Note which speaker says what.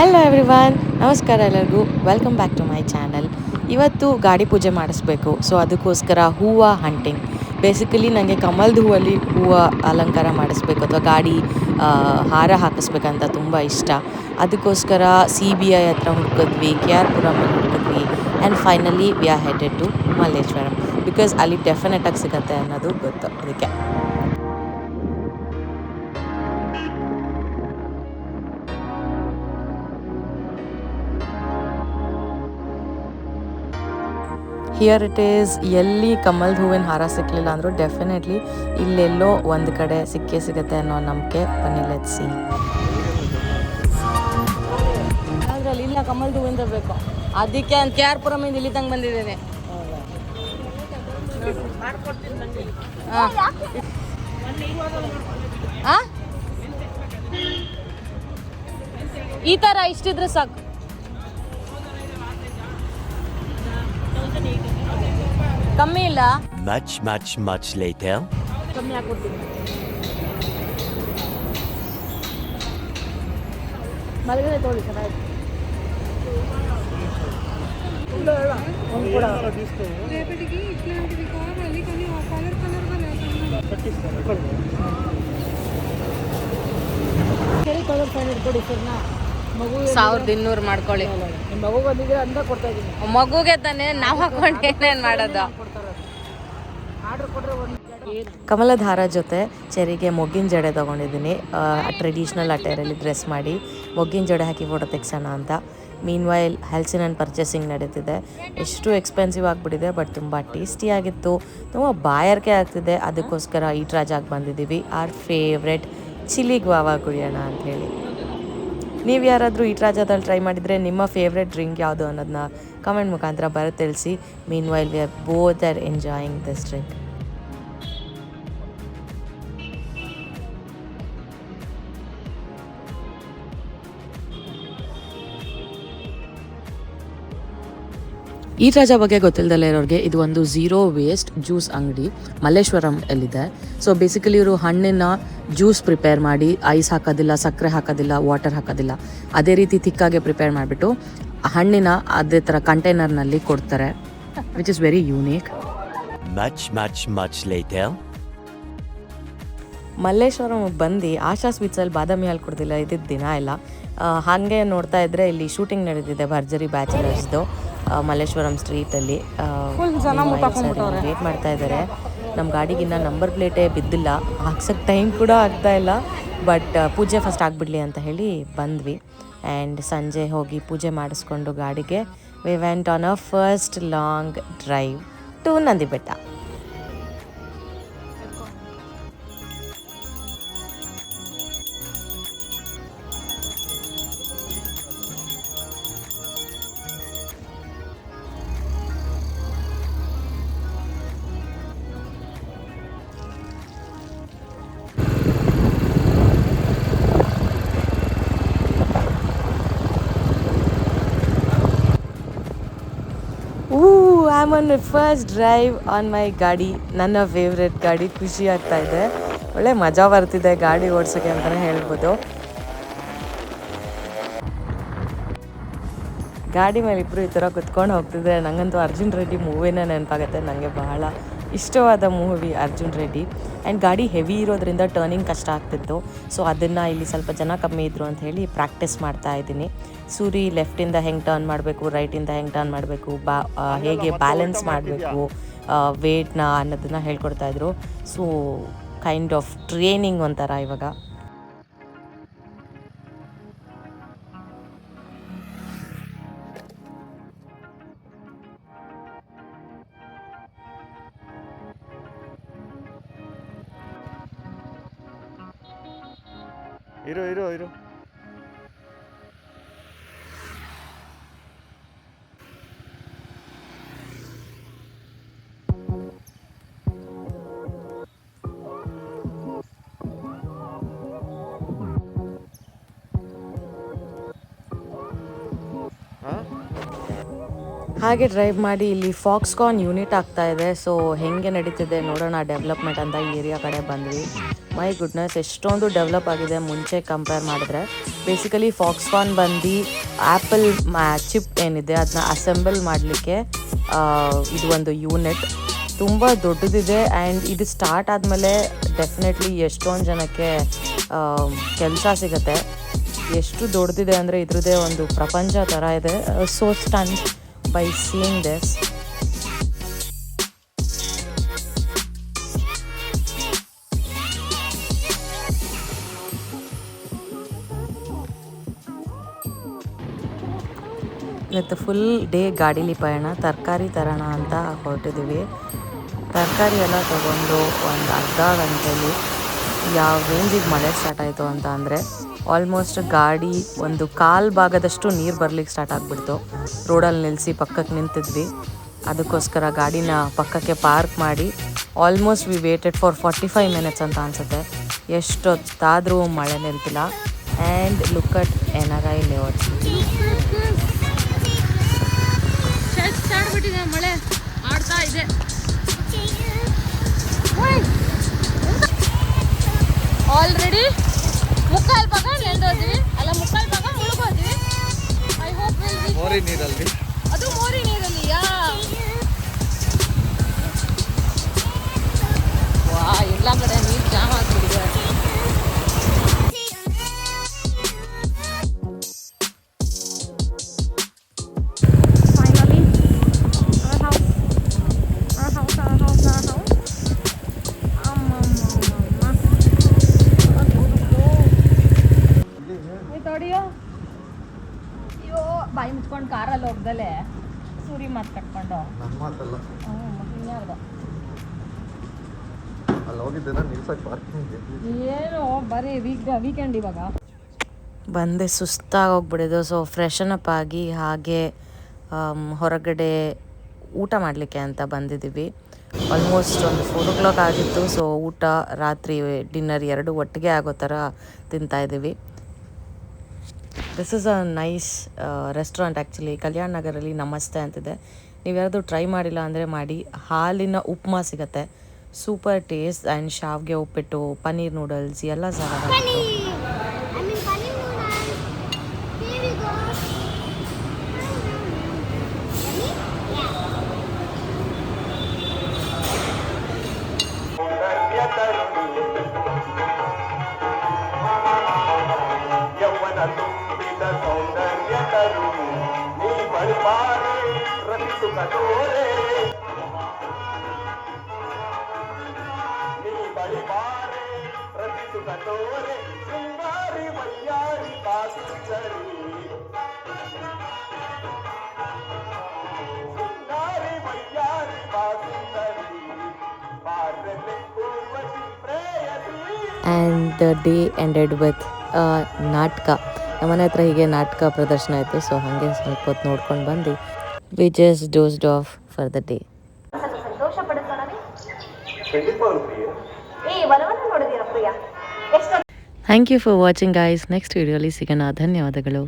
Speaker 1: Hello everyone ನಮಸ್ಕಾರ ಎಲ್ಲರಿಗೂ. Welcome back to my channel ಇವತ್ತು ಗಾಡಿ ಪೂಜೆ ಮಾಡಿಸ್ಬೇಕು. ಸೊ ಅದಕ್ಕೋಸ್ಕರ ಹೂವು ಹಂಟಿಂಗ್ ಬೇಸಿಕಲಿ ನನಗೆ ಕಮಲ್ದ ಹೂವಲ್ಲಿ ಹೂವು ಅಲಂಕಾರ ಮಾಡಿಸ್ಬೇಕು ಅಥವಾ ಗಾಡಿ ಹಾರ ಹಾಕಿಸ್ಬೇಕಂತ ತುಂಬ ಇಷ್ಟ. ಅದಕ್ಕೋಸ್ಕರ ಸಿ ಬಿ ಐ ಹತ್ರ ಹುಡ್ಕಿದ್ವಿ ಕೆ ಆರ್ ಪುರಮಲ್ಲಿ ಹುಡ್ಕಿದ್ವಿ and finally we are headed to Malleshwaram because ಅಲ್ಲಿ ಡೆಫಿನೆಟಾಗಿ ಸಿಗುತ್ತೆ ಅನ್ನೋದು ಗೊತ್ತು. ಅದಕ್ಕೆ. ಹಿಯರ್ ಇಟ್ ಈಸ್ ಎಲ್ಲಿ ಕಮಲ್ ಹೂವಿನ ಹಾರ ಸಿಕ್ಕಲಿಲ್ಲ ಅಂದರೂ ಡೆಫಿನೆಟ್ಲಿ ಇಲ್ಲೆಲ್ಲೋ ಒಂದು ಕಡೆ ಸಿಕ್ಕೇ ಸಿಗುತ್ತೆ ಅನ್ನೋ ನಂಬಿಕೆ. ಬನ್ನಿ ಲೆಟ್ ಸಿ
Speaker 2: ಅದ್ರಲ್ಲಿ ಇಲ್ಲ ಕಮಲ್ದು ಹೂವಿಂದ ಬೇಕು. ಅದಕ್ಕೆ ಅಂತ ಕೆ ಆರ್ ಪುರಮಿಂದ ಇಲ್ಲಿ ತಂಗ ಬಂದಿದ್ದೇನೆ? ಈ ತರ ಇಷ್ಟಿದ್ರೆ ಸಾಕು. ಕಮ್ಮಿ ಇಲ್ಲ
Speaker 3: Much, much, much later.
Speaker 2: ಕಮ್ಮಿ ಹಾಕ್ಕೊಡ್ತೀನಿ ಮಲಗದೆ ತೋಳಿ ಚೆನ್ನಾಗಿ
Speaker 4: రేపటికి ఇట్లాంటివి కావాలి కానీ ఆ కలర్ కలర్గా లేకుండా
Speaker 2: ಸರಿ ಕಲರ್ ಫ್ಯಾನ್ ಇಟ್ಕೊಡಿ ಸರ್ನಾ ಮಗು
Speaker 5: ಸಾವಿರದ ಇನ್ನೂರು ಮಾಡ್ಕೊಳ್ಳಿ. ಮಗುಗೆ ತಾನೆ ನಾವು ಹಾಕೊಂಡು ಏನೇನು ಮಾಡೋದು?
Speaker 1: ಕಮಲಧಾರ ಜೊತೆ ಚೆರಿಗೆ ಮೊಗ್ಗಿನ ಜಡೆ ತೊಗೊಂಡಿದ್ದೀನಿ. ಟ್ರೆಡಿಷ್ನಲ್ ಅಟೈರಲ್ಲಿ ಡ್ರೆಸ್ ಮಾಡಿ ಮೊಗ್ಗಿನ ಜಡೆ ಹಾಕಿ ಫೋಟೋ ತೆಗ್ಸೋಣ ಅಂತ. ಮೀನ್ ವೈಲ್ ಹೆಲ್ಸಿನ್ ಪರ್ಚೇಸಿಂಗ್ ನಡೀತಿದೆ. ಎಷ್ಟು ಎಕ್ಸ್ಪೆನ್ಸಿವ್ ಆಗಿಬಿಟ್ಟಿದೆ ಬಟ್ ತುಂಬ ಟೇಸ್ಟಿಯಾಗಿತ್ತು ತುಂಬ ಬಾಯಾರಿಕೆ ಆಗ್ತಿದೆ. ಅದಕ್ಕೋಸ್ಕರ ಈಟ್ ರಾಜಾಗೆ ಬಂದಿದ್ದೀವಿ. ಆರ್ ಫೇವ್ರೆಟ್ ಚಿಲ್ಲಿ ಗ್ವಾವಾ ಕುಡಿಯೋಣ ಅಂಥೇಳಿ ನೀವು ಯಾರಾದರೂ ಈ ರಾಜಾದಲ್ಲಿ ಟ್ರೈ ಮಾಡಿದರೆ ನಿಮ್ಮ ಫೇವ್ರೆಟ್ ಡ್ರಿಂಕ್ ಯಾವುದು ಅನ್ನೋದನ್ನ ಕಮೆಂಟ್ ಮುಖಾಂತರ ಬರೋ ತಿಳಿಸಿ. Meanwhile we are both are enjoying this drink ಈ ರಾಜ ಬಗ್ಗೆ ಗೊತ್ತಿಲ್ಲದಲ್ಲೇ ಇರೋರಿಗೆ ಇದು ಒಂದು ಝೀರೋ ವೇಸ್ಟ್ ಜ್ಯೂಸ್ ಅಂಗಡಿ ಮಲ್ಲೇಶ್ವರಂ ಎಲ್ಲಿದೆ ಸೊ ಬೇಸಿಕಲಿ ಇವರು ಹಣ್ಣಿನ ಜ್ಯೂಸ್ ಪ್ರಿಪೇರ್ ಮಾಡಿ ಐಸ್ ಹಾಕೋದಿಲ್ಲ ಸಕ್ಕರೆ ಹಾಕೋದಿಲ್ಲ ವಾಟರ್ ಹಾಕೋದಿಲ್ಲ. ಅದೇ ರೀತಿ ತಿಕ್ಕಾಗೆ ಪ್ರಿಪೇರ್ ಮಾಡಿಬಿಟ್ಟು ಹಣ್ಣಿನ ಅದೇ ಥರ ಕಂಟೈನರ್ನಲ್ಲಿ ಕೊಡ್ತಾರೆ which is very unique
Speaker 3: much much much light
Speaker 1: Malleshwaram ಬಂದು ಆಶಾ ಸ್ವೀಟ್ಸಲ್ಲಿ ಬಾದಾಮಿ ಹಾಲು ಕೊಡ್ತಿಲ್ಲ ಇದ್ದಿದ್ದು ದಿನ ಇಲ್ಲ. ಆ, ಹಾಗೆ ನೋಡ್ತಾ ಇದ್ರೆ ಇಲ್ಲಿ ಶೂಟಿಂಗ್ ನಡೆದಿದೆ ಭರ್ಜರಿ ಬ್ಯಾಚಲರ್ಸ್ದು ಮಲ್ಲೇಶ್ವರಂ ಸ್ಟ್ರೀಟಲ್ಲಿ ವೇಟ್ ಮಾಡ್ತಾ ಇದ್ದಾರೆ ನಮ್ಮ ಗಾಡಿಗಿನ್ನ ನಂಬರ್ ಪ್ಲೇಟೇ ಬಿದ್ದಿಲ್ಲ. ಹಾಕ್ಸೋಕ್ಕೆ ಟೈಮ್ ಕೂಡ ಆಗ್ತಾ ಇಲ್ಲ. ಬಟ್ ಪೂಜೆ ಫಸ್ಟ್ ಆಗಿಬಿಡಲಿ ಅಂತ ಹೇಳಿ ಬಂದ್ವಿ. ಆ್ಯಂಡ್ ಸಂಜೆ ಹೋಗಿ ಪೂಜೆ ಮಾಡಿಸ್ಕೊಂಡು ಗಾಡಿಗೆ we went on a first long drive to Nandibetta. Uh am on first drive on my ಗಾಡಿ. ನನ್ನ ಫೇವ್ರೆಟ್ ಗಾಡಿ, ಖುಷಿ ಆಗ್ತಾ ಇದೆ. ಒಳ್ಳೆ ಮಜಾ ಬರ್ತಿದೆ ಗಾಡಿ ಓಡ್ಸೋಕ್ಕೆ ಅಂತಲೇ ಹೇಳ್ಬೋದು. ಗಾಡಿ ಮೇಲೆ ಇಬ್ಬರು ಈ ಥರ ಕುತ್ಕೊಂಡು ಹೋಗ್ತಿದ್ರೆ ನನಗಂತೂ ಅರ್ಜುನ್ ರೆಡ್ಡಿ ಮೂವಿನೇ ನೆನಪಾಗುತ್ತೆ. ನನಗೆ ಬಹಳ ಇಷ್ಟವಾದ ಮೂವಿ ಅರ್ಜುನ್ ರೆಡ್ಡಿ. ಆ್ಯಂಡ್ ಗಾಡಿ ಹೆವಿ ಇರೋದ್ರಿಂದ ಟರ್ನಿಂಗ್ ಕಷ್ಟ ಆಗ್ತಿತ್ತು. ಸೊ ಅದನ್ನು ಇಲ್ಲಿ ಸ್ವಲ್ಪ ಜನ ಕಮ್ಮಿ ಇದ್ದರು ಅಂತ ಹೇಳಿ ಪ್ರಾಕ್ಟೀಸ್ ಮಾಡ್ತಾ ಇದ್ದೀನಿ. ಸೂರಿ ಲೆಫ್ಟಿಂದ ಹೆಂಗೆ ಟರ್ನ್ ಮಾಡಬೇಕು ರೈಟಿಂದ ಹೆಂಗೆ ಟರ್ನ್ ಮಾಡಬೇಕು ಬಾ ಹೇಗೆ ಬ್ಯಾಲೆನ್ಸ್ ಮಾಡಬೇಕು ವೇಟ್ನ ಅನ್ನೋದನ್ನು ಹೇಳ್ಕೊಡ್ತಾ ಇದ್ರು. ಸೊ ಕೈಂಡ್ ಆಫ್ ಟ್ರೈನಿಂಗ್ ಒಂಥರ ಇವಾಗ.
Speaker 6: ಇರು ಇರು ಇರು.
Speaker 1: ಹಾಗೆ ಡ್ರೈವ್ ಮಾಡಿ ಇಲ್ಲಿ ಫಾಕ್ಸ್ಕಾನ್ ಯೂನಿಟ್ ಆಗ್ತಾ ಇದೆ. ಸೊ ಹೆಂಗೆ ನಡೀತಿದೆ ನೋಡೋಣ ಡೆವಲಪ್ಮೆಂಟ್ ಅಂತ ಈ ಏರಿಯಾ ಕಡೆ ಬಂದ್ವಿ. ಮೈ ಗುಡ್ನೆಸ್ ಎಷ್ಟೊಂದು ಡೆವಲಪ್ ಆಗಿದೆ ಮುಂಚೆ ಕಂಪೇರ್ ಮಾಡಿದ್ರೆ. ಬೇಸಿಕಲಿ ಫಾಕ್ಸ್ಕಾನ್ ಬಂದು ಆ್ಯಪಲ್ ಚಿಪ್ ಏನಿದೆ ಅದನ್ನ ಅಸೆಂಬಲ್ ಮಾಡಲಿಕ್ಕೆ ಇದು ಒಂದು ಯೂನಿಟ್ ತುಂಬ ದೊಡ್ಡದಿದೆ ಆ್ಯಂಡ್ ಇದು ಸ್ಟಾರ್ಟ್ ಆದಮೇಲೆ ಡೆಫಿನೆಟ್ಲಿ ಎಷ್ಟೊಂದು ಜನಕ್ಕೆ ಕೆಲಸ ಸಿಗುತ್ತೆ. ಎಷ್ಟು ದೊಡ್ಡದಿದೆ ಅಂದರೆ ಇದ್ರದ್ದೇ ಒಂದು ಪ್ರಪಂಚ ಥರ ಇದೆ. So stun by seeing this ಇವತ್ತು ಫುಲ್ ಡೇ ಗಾಡೀಲಿ ಪಯಣ, ತರಕಾರಿ ತರೋಣ ಅಂತ ಹೊರಟಿದ್ದೀವಿ. ತರಕಾರಿ ಎಲ್ಲ ತಗೊಂಡು ಒಂದು ಅರ್ಧ ಗಂಟೆಯಲ್ಲಿ ಯಾವ ರೇಂಜಿಗೆ ಮಳೆ ಸ್ಟಾರ್ಟ್ ಆಯಿತು ಅಂತ ಅಂದರೆ ಆಲ್ಮೋಸ್ಟ್ ಗಾಡಿ ಒಂದು ಕಾಲು ಭಾಗದಷ್ಟು ನೀರು ಬರ್ಲಿಕ್ಕೆ ಸ್ಟಾರ್ಟ್ ಆಗಿಬಿಡ್ತು. ರೋಡಲ್ಲಿ ನಿಲ್ಲಿಸಿ ಪಕ್ಕಕ್ಕೆ ನಿಂತಿದ್ವಿ. ಅದಕ್ಕೋಸ್ಕರ ಗಾಡಿನ ಪಕ್ಕಕ್ಕೆ ಪಾರ್ಕ್ ಮಾಡಿ almost we waited for forty five minutes ಅಂತ ಅನಿಸುತ್ತೆ. ಎಷ್ಟೊತ್ತಾದರೂ ಮಳೆ ನಿಲ್ತಿಲ್ಲ. And look
Speaker 2: at N R ಇದೆ. ಆಲ್ರೆಡಿ ಮುಕ್ಕಾಲ್ ಭಾಗ ನೆಂದೋದ್ವಿ ಅಲ್ಲ ಮುಕ್ಕಾಲ್ ಭಾಗ ಮುಳುಗೋದ್ವಿ. ಐ ಹೋಪ್
Speaker 6: ಮೋರಿ ನೀರಲ್ಲಿ.
Speaker 2: ಅದು ಮೋರಿ
Speaker 6: ಅಲ್ಲಿ ಹೋಗಿದ್ದೇನ ನಿಲ್ಸಕ್ಕೆ ಪಾರ್ಕಿಂಗ್
Speaker 2: ಏನು ಬರೀ ವೀಕ್ ವೀಕೆಂಡ್ ಇವಾಗ?
Speaker 1: ಬಂದೆ ಸುಸ್ತಾಗಿ ಹೋಗ್ಬಿಡೋದು ಸೊ ಫ್ರೆಶನ್ ಅಪ್ ಆಗಿ ಹಾಗೆ ಆಮ್, ಹೊರಗಡೆ ಊಟ ಮಾಡಲಿಕ್ಕೆ ಅಂತ ಬಂದಿದ್ದೀವಿ. ಆಲ್ಮೋಸ್ಟ್ ಒಂದು ಫೋರ್ ಓ ಕ್ಲಾಕ್ ಆಗಿತ್ತು. ಸೊ ಊಟ ರಾತ್ರಿ ಡಿನ್ನರ್ ಎರಡು ಒಟ್ಟಿಗೆ ಆಗೋ ಥರ ತಿಂತಾಯಿದ್ದೀವಿ this is a nice restaurant actually ಕಲ್ಯಾಣ ನಗರಲ್ಲಿ ನಮಸ್ತೆ ಅಂತಿದೆ. ನೀವು ಯಾರಾದರೂ ಟ್ರೈ ಮಾಡಿಲ್ಲ ಅಂದರೆ ಮಾಡಿ. ಹಾಲಿನ ಉಪ್ಮಾ ಸಿಗುತ್ತೆ. ಸೂಪರ್ ಟೇಸ್ಟ್ ಆ್ಯಂಡ್ ಶಾವ್ಗೆ ಉಪ್ಪಿಟ್ಟು ಪನ್ನೀರ್ ನೂಡಲ್ಸ್ ಎಲ್ಲ ಸಹ
Speaker 7: ಯೌವನ ತುಂಬಿದ ಸೌಂದರ್ಯ ತರುಣಿ ತೋರೆ ಶೃಂಗಾರಿ ವಯ್ಯಾರಿ ಬಾಸುಂದರಿ. ಶೃಂಗಾರಿ ವಯ್ಯಾರಿ ಬಾಸುಂದರಿ. ಬಾರಲೆ ಪ್ರೇಯಸಿ
Speaker 1: and the day ended with ನಾಟಕ. ನಮ್ಮನೆ ಹತ್ರ ಹೀಗೆ ನಾಟಕ ಪ್ರದರ್ಶನ ಆಯಿತು ಸೊ ಹಾಗೆ ಸ್ವಲ್ಪ ಹೊತ್ತು ನೋಡ್ಕೊಂಡು ಬಂದು we just dozed off for the day thank you for watching guys next ವಿಡಿಯೋಲಿ ಸಿಗೋಣ ಧನ್ಯವಾದಗಳು.